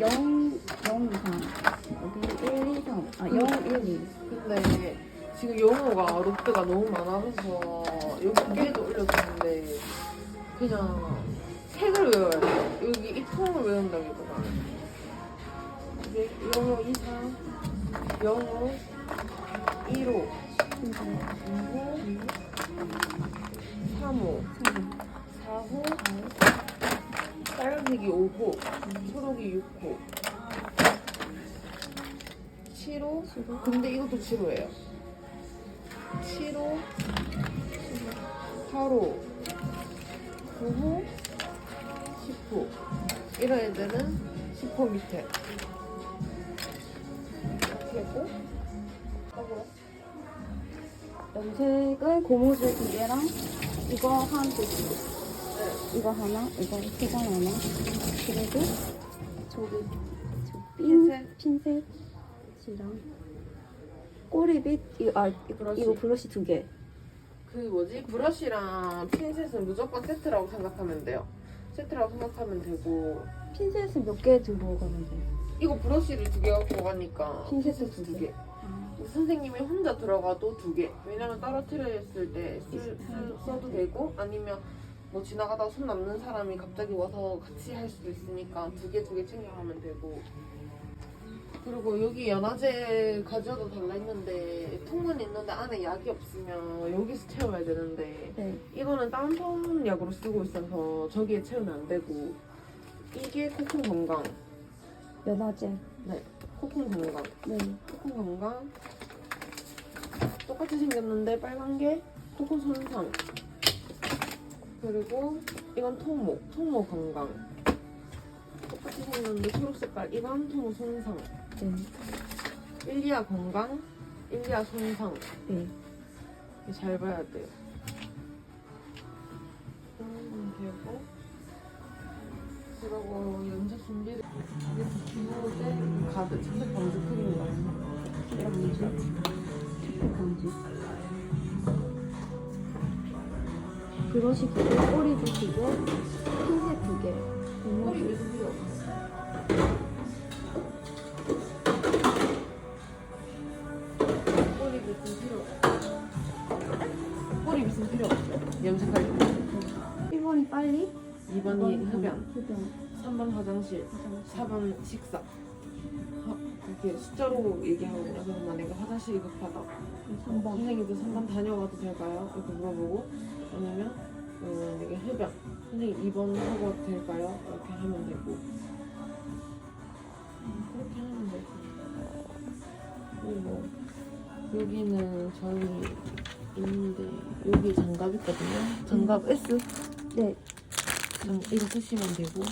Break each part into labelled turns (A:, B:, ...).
A: 0, 0, 3. 여기 1, 2, 3. 아, 0, 1, 2.
B: 근데 지금 영어가 롯데가 너무 많아서 여기 깨도 올려주는데 그냥 색을 외워야 돼. 여기 이 통을 외운다기보다는 이게 영어 2, 3, 영어 1호, 2호, 3호, 4호, 빨간색이 5호, 초록이 6호, 7호, 근데 이것도 7호예요. 7호, 8호, 9호, 10호. 이런 애들은 10호 밑에. 하고,
A: 염색은 고무줄 두 개랑 이거 한 개씩.
B: 네.
A: 이거 하나, 이거 세장 하나. 그리고 저기 핀,
B: 핀셋.
A: 핀셋이랑 꼬리빗 이거 아 이거
B: 브러쉬.
A: 이거 브러쉬 두 개.
B: 그 뭐지? 브러쉬랑 핀셋은 무조건 세트라고 생각하면 돼요. 세트라고 생각하면 되고,
A: 핀셋은 몇 개 들고 가면 돼?
B: 이거 브러쉬를 두 개 갖고 가니까
A: 핀셋은
B: 핀셋 두두
A: 개.
B: 개.
A: 아,
B: 선생님이 혼자 들어가도 두 개. 왜냐면 떨어뜨렸을 때 쓸, 쓸, 써도 되고 아니면 뭐 지나가다 손 남는 사람이 갑자기 와서 같이 할 수도 있으니까 두 개 두 개 챙겨가면 되고. 그리고 여기 연화제 가져도 달라 했는데 통은 있는데 안에 약이 없으면 여기서 채워야 되는데
A: 네.
B: 이거는 다운펌 약으로 쓰고 있어서 저기에 채우면 안 되고 이게 코쿤 건강
A: 연화제.
B: 코쿤 건강
A: 네.
B: 코코 건강 똑같이 생겼는데 빨간 게 코코 손상 그리고 이건 토모 토모 건강 똑같이 생겼는데 초록 색깔 이건 토모 손상
A: 네.
B: 일리아 건강 일리아 손상
A: 네.
B: 잘 봐야 돼요 음, 되고 그리고 염색 준비를 이게 가드 착색 방지 크림이랑
A: 이런 문제. 감지. 브러쉬 두 개, 꼬리빗 두 개, 핀셋 두 개.
B: 필요 없어? 꼬리 밑은 필요 없어. 꼬리 밑은 필요 없어. 염색할 때.
A: 1번이 빨리.
B: 2번이 흡연.
A: 흡연.
B: 3번 화장실. 4번 식사. 하- 이렇게 숫자로 얘기하거든요. 그래서 만약에 화장실이 급하다.
A: 3번.
B: 선생님도 3번 다녀와도 될까요? 이렇게 물어보고 어, 만약에 흡연. 선생님 2번 하고 와도 될까요? 이렇게 하면 되고. 음, 그렇게 하면 되고. 그리고 여기는 저희 있는데 여기 장갑 있거든요. 장갑 S.
A: 네.
B: 장- 이거 쓰시면 되고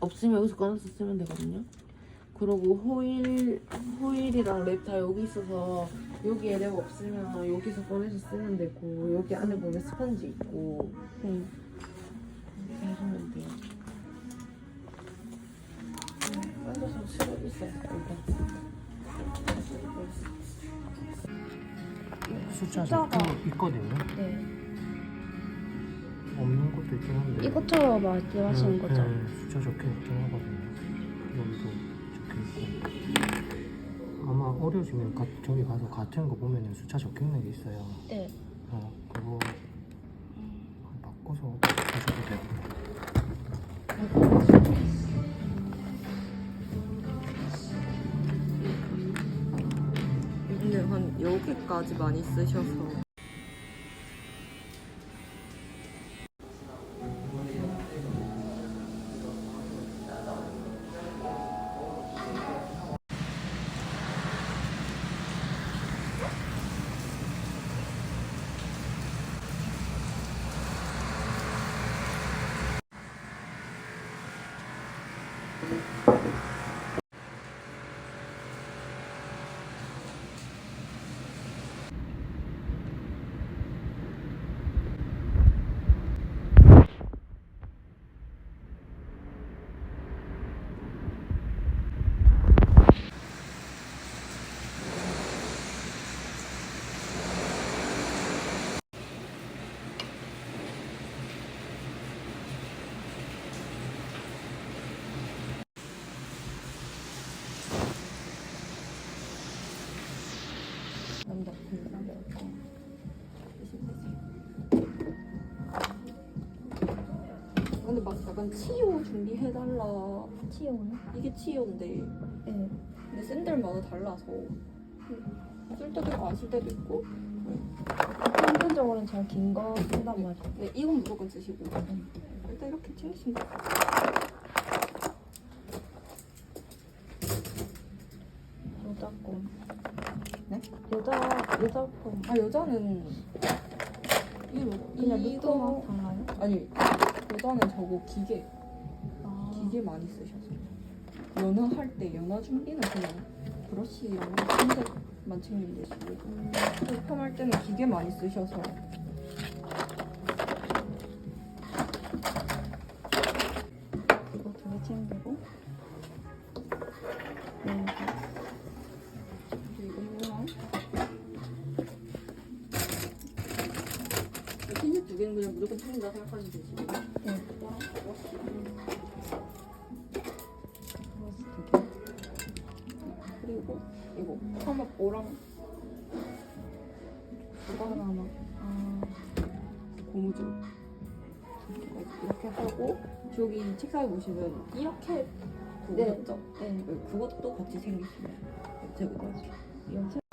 B: 없으면 여기서 꺼내서 쓰면 되거든요. 그리고 호일 호일이랑 랩다 여기 있어서 여기에 랩 없으면 여기서 꺼내서 쓰면 되고 여기 안에 보면 스펀지 있고
A: 네.
B: 이렇게 하시면 돼요. 음, 앉아서 쓰고 있어요. 일단.
C: 숫자
A: 숫자가-
C: 적혀 있거든요.
A: 네.
C: 없는 것도 있긴 한데.
A: 이것처럼 말씀하시는
C: 네,
A: 거죠?
C: 네, 숫자 적혀 있긴 하거든요. 여기도. 아마 어려지면 가, 저기 가서 같은 거 보면은 숫자 적혀 있는 게 있어요.
A: 네.
C: 어, 그거 바꿔서 하셔도 되고.
D: 근데 한 여기까지 많이 쓰셔서 근데 막 약간 치유 준비해달라.
A: 치용은?
D: 이게 치유인데
A: 네.
D: 근데 샌들마다 달라서 쓸 때도 있고 안 쓸 때도 있고
A: 평균적으로는 제가 긴거 쓴단 말이에요.
D: 네, 이건 무조건 쓰시고 일단 이렇게 챙기시면 돼요.
A: 여자 거.
D: 네?
A: 여자 여자 거.
D: 아 여자는 이
A: 그냥
D: 이거
A: 루트만 달라요?
D: 아니 여자는 저거 기계.
A: 아.
D: 기계 많이 쓰셔서 연화할 때 연화 준비는 그냥 브러쉬랑 흰색만 챙기면 되시고. 펌할 때는 기계 많이 쓰셔서
A: 두
D: 개는 그냥 무조건 챙긴다 생각하시면
A: 개.
D: 그리고 이거 펌업보랑
A: 이거 하나만. 아.
D: 고무줄 이렇게 하고 저기 책상에 보시면 이렇게
A: 네. 네.
D: 그것도 같이 생기시면 되고
A: 이거